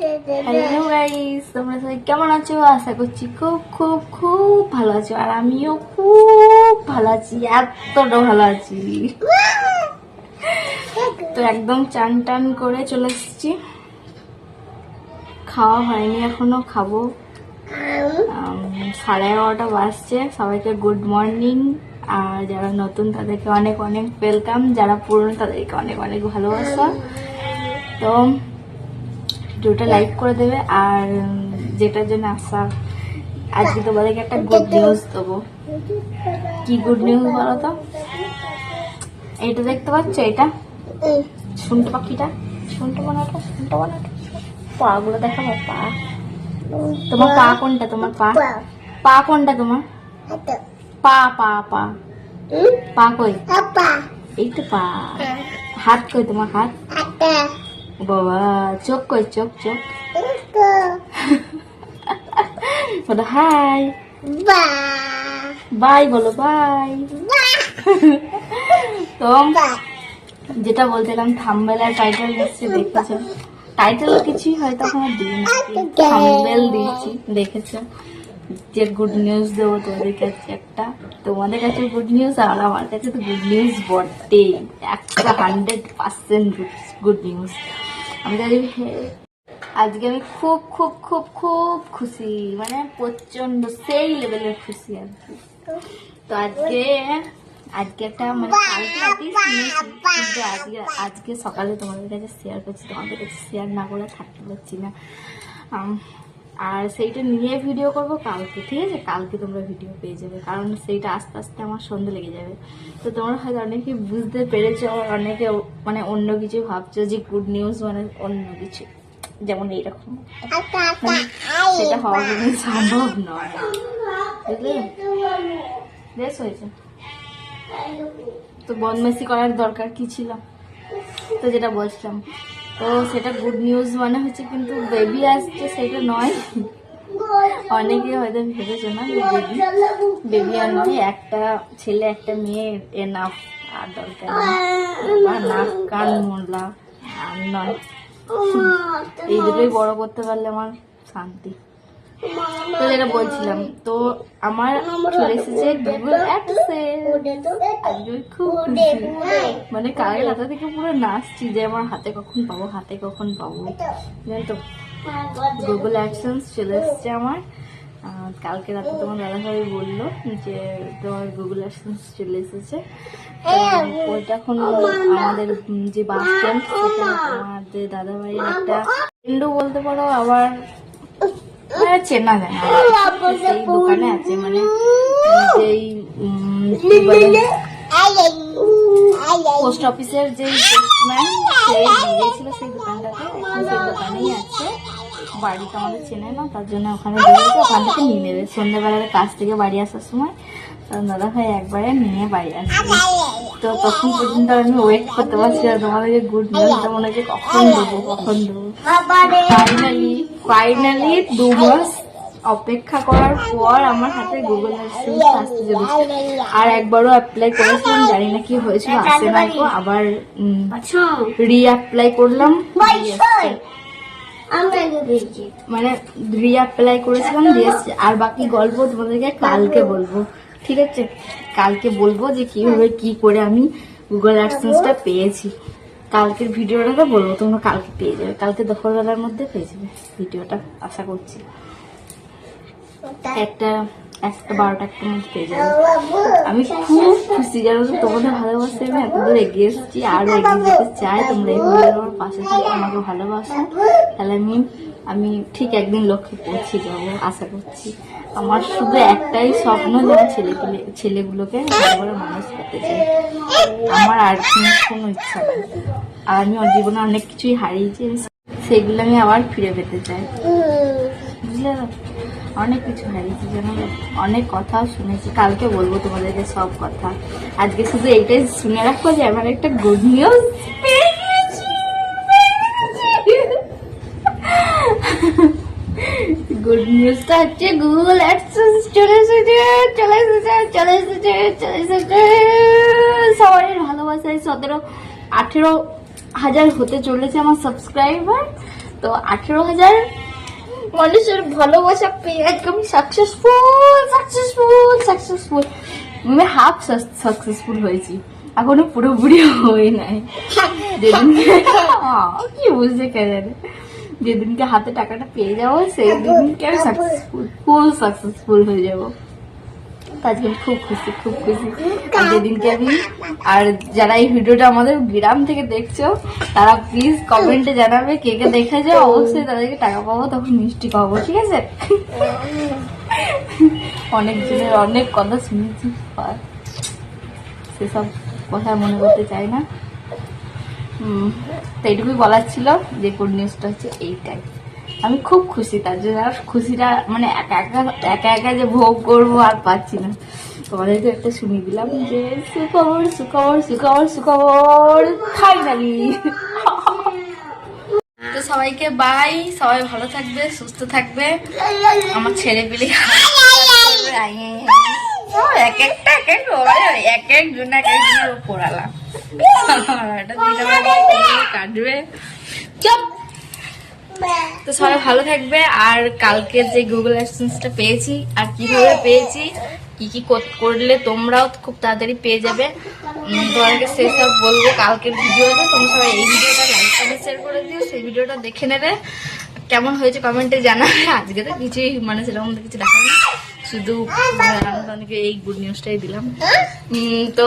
Hello guys তোমরা সবাই কেমন আছো? আশা করছি খুব খুব খুব ভালো আছো। আর আমিও খুব ভালো আছি, এতটা ভালো আছি। তো একদম চান টান করে চলে এসেছি। খাওয়া হয়নি, এখনও খাব। সাড়ে এগারোটা বাজছে। সবাইকে গুড মর্নিং আর যারা নতুন, তাদেরকে অনেক অনেক ওয়েলকাম যারা পুরনো, তাদেরকে অনেক অনেক ভালোবাসা। তো ভিডিওটা লাইক করে দেবে আর যেটার জন্য আসা আজকে তোমাদেরকে একটা গুড নিউজ দেবো। কি গুড নিউজ বলো তো এইটা দেখতে পাচ্ছ এটা? শুনতে পাখিটা শুনতে বানাটা শুনতে বানাটা পা গুলো দেখাবো পা। তোমার পা কোনটা? তোমার পা? পা। কোনটা তোমার? পা পা পা। পা কই? এই তো পা। হাত কই তোমার হাত? বাবা, চোখ কই চোখ চোখ। বলো, হাই। বাই, বলো, বাই। তো, যেটা বলছিলাম থাম্বেল আর টাইটেল দিচ্ছি, দেখেছ? টাইটেল কিছুই হয়তো এখনও দিইনি থাম্বেল দিয়েছি দেখেছ? যে গুড নিউজ দেবো তোমাদের কাছে একটা। তোমাদের কাছে গুড নিউজ আর আমার কাছে তো গুড নিউজ বটে একটা হান্ড্রেড পার্সেন্ট গুড নিউজ আজকে আমি খুব খুব খুব খুব খুশি। মানে প্রচণ্ড সেই লেভেলের খুশি আর কি তো আজকে আজকে একটা মানে আজকে আজকে সকালে তোমাদের কাছে শেয়ার করছি। তোমাদের কাছে শেয়ার না করে থাকতে পারছি না। আর সেইটা নিয়ে ভিডিও করব কালকে, ঠিক আছে? কালকে তোমরা ভিডিও পেয়ে যাবে, কারণ সেইটা আস্তে আস্তে আমার সন্ধে লেগে যাবে। তো তোমরা হয়তো অনেকে বুঝতে পেরেছ অনেকে মানে অন্য কিছু ভাবছ যে গুড নিউজ মানে অন্য কিছু, যেমন এইরকম। মানে সেটা হওয়া কোনো সম্ভব নয়। বুঝলে? বেশ হয়েছে। তো বদমাইশি করার দরকার কি ছিল? তো যেটা বলছিলাম। তো সেটা গুড নিউজ মানে হচ্ছে কিন্তু বেবি আসছে সেটা নয়। অনেকে হয়তো ভেবেছ না বেবি বেবি আর নয় একটা ছেলে একটা মেয়ে এনাফ আর দরকার। নাক কান মরলা আর নয়। এই দুটোই বড় করতে পারলে আমার শান্তি। যেটা বলছিলাম, তো আমার চলে এসেছে গুগল খুব। মানে কালের হাতে থেকে পুরো নাচছি যে আমার হাতে কখন পাবো, হাতে কখন পাবো। তো গুগল অ্যাডসেন্স চলে এসেছে আমার। কালকে রাতে তোমার দাদাভাই বলল যে তোমার গুগল অ্যাডসেন্স চলে এসেছে। ওইটা এখন আমাদের যে বাস স্ট্যান্ড সেখানে আমাদের দাদাভাইয়ের একটা ফ্রেন্ডও বলতে পারো, আবার চেনা সেই দোকানে আছে মানে যেই কি বলে? পোস্ট অফিসের যে পোস্টম্যান সেই দিয়েছিল সেই দোকানটাতে এখন সেই দোকানেই আছে। বাড়িতে আমাদের চেনে না তার জন্য ওখানে দিয়েছে ওখান থেকে নিয়ে নেবে। সন্ধ্যেবেলার কাজ থেকে বাড়ি আসার সময় তখন দাদা ভাই একবারে নিয়ে বাড়ি আসবে। তো তখন পর্যন্ত আমি ওয়েট করতে পারছি না তোমাদেরকে গুড নিউজটা মনে হচ্ছে কখন দেবো কখন দেবো। ফাইনালি ফাইনালি দু মাস অপেক্ষা করার পর আমার হাতে গুগল অ্যাডসেন্স আসতে চলেছে আর একবারও অ্যাপ্লাই করেছিলাম জানি না কি হয়েছিল আসে না তো আবার রি অ্যাপ্লাই করলাম মানে রি অ্যাপ্লাই করেছিলাম দিয়ে এসছে। আর বাকি গল্প তোমাদেরকে কালকে বলব ঠিক আছে? কালকে বলব যে কীভাবে কি করে আমি গুগল অ্যাডসেন্সটা পেয়েছি। কালকের ভিডিওটা তো বলব তোমরা কালকে পেয়ে যাবে। কালকে দুপুরবেলার মধ্যে পেয়ে যাবে ভিডিওটা আশা করছি। একটা একটা বারোটা একটা মধ্যে পেয়ে যাবে। আমি খুব খুশি জানো তো তোমাদের ভালোবাসে আমি এতদূর এগিয়ে এসেছি আরও এগিয়ে যেতে চাই তোমরা এইভাবে আমার পাশে থাকো আমাকে ভালোবাসো। তাহলে আমি আমি ঠিক একদিন লক্ষ্যে পৌঁছে যাব, আশা করছি। আমার শুধু একটাই স্বপ্ন যে আমার ছেলেগুলো ছেলেগুলোকে বড় মানুষ করতে চাই। আমার আর কোনো ইচ্ছা নেই। আর আমি ওর জীবনে অনেক কিছুই হারিয়েছি, সেগুলো আমি আবার ফিরে পেতে চাই। বুঝলে? অনেক কিছু হারিয়েছি, যেন অনেক কথা শুনেছি। কালকে বলব তোমাদেরকে সব কথা। আজকে শুধু এইটাই শুনে রাখব যে আমার একটা গুড নিউজ গুড নিউজটা হচ্ছে গুগল অ্যাডসেন্স চলে এসেছে চলে এসেছে চলে এসেছে চলে এসেছে। সবাই ভালোবাসায় সতেরো আঠেরো হাজার হতে চলেছে আমার সাবস্ক্রাইবার তো আঠেরো হাজার মানুষের ভালোবাসা পেয়ে আমি সাকসেসফুল সাকসেসফুল সাকসেসফুল আমি হাফ সাকসেসফুল হয়েছি। এখনও পুরোপুরি হয়ে নাই। কি বুঝতে কে জানে। যেদিনকে হাতে টাকাটা পেয়ে যাব সেই দিনকে আমি সাকসেসফুল ফুল সাকসেসফুল হয়ে যাব। আজকে আমি খুব খুশি খুব খুশি। যেদিনকে আমি আর যারা এই ভিডিওটা আমাদের গ্রাম থেকে দেখছ তারা প্লিজ কমেন্টে জানাবে কে কে দেখেছে। অবশ্যই তাদেরকে টাকা পাবো তখন মিষ্টি পাবো ঠিক আছে? অনেক জনের অনেক কথা শুনেছি সেসব কথা মনে করতে চাই না। তো এইটুকুই বলার ছিল যে গুড নিউজটা হচ্ছে এইটাই। আমি খুব খুশি তার জন্য, আর খুশিটা মানে একা একা একা একা যে ভোগ করব আর পাচ্ছি না। তোমাদেরকে একটা শুনিয়ে দিলাম যে সুখবর সুখবর সুখবর সুখবর ফাইনালি তো সবাইকে বাই সবাই ভালো থাকবে, সুস্থ থাকবে। আমার ছেলে পেলে এক একটা এক এক এক এক জন এক এক জনের উপর আলা এটা দিলে আমার কাটবে। তো সবাই ভালো থাকবে। আর কালকে যে গুগল অ্যাডসেন্সটা পেয়েছি আর কীভাবে পেয়েছি কি কি কর- করলে তোমরাও খুব তাড়াতাড়ি পেয়ে যাবে। উম, তোমাদেরকে সেসব বলব কালকের ভিডিওতে। তোমরা সবাই এই ভিডিওটা লাইক কমেন্ট শেয়ার করে দিও সেই ভিডিওটা দেখে নেবে। কেমন হয়েছে কমেন্টে জানাবে। আজকে তো কিছুই মানে সেরকম কিছু দেখাবে না শুধু অনেকে এই গুড নিউজটাই দিলাম। তো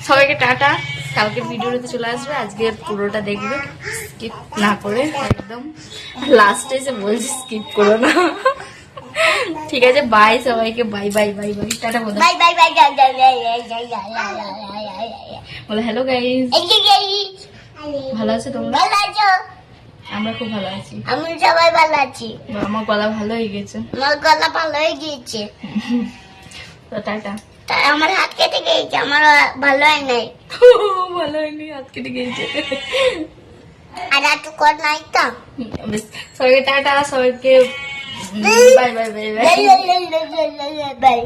সবাইকে টাটা কালকে ভিডিওটাতে চলে আসবে আজকে পুরোটা দেখবে স্কিপ না করে একদম লাস্টে এসে বলছি স্কিপ করো না ঠিক আছে বাই সবাইকে bye bye bye bye tata বলো বাই বাই বাই বলো হ্যালো গাইস ভালো আছো তোমরা ভালো আছো আমরা খুব ভালো আছি আমি সবাই ভালো আছি আমার গলা ভালো হয়ে গেছে আমার গলা ভালো হয়ে গিয়েছে তো টাটা তার আমার হাত কেটে গিয়েছে আমার ভালো হয় নাই। ভালো হয়নি হাত কেটে গিয়েছে আর একটু কর নাই তো। সবাইকে টাটা সবাইকে bye bye bye bye. Bye.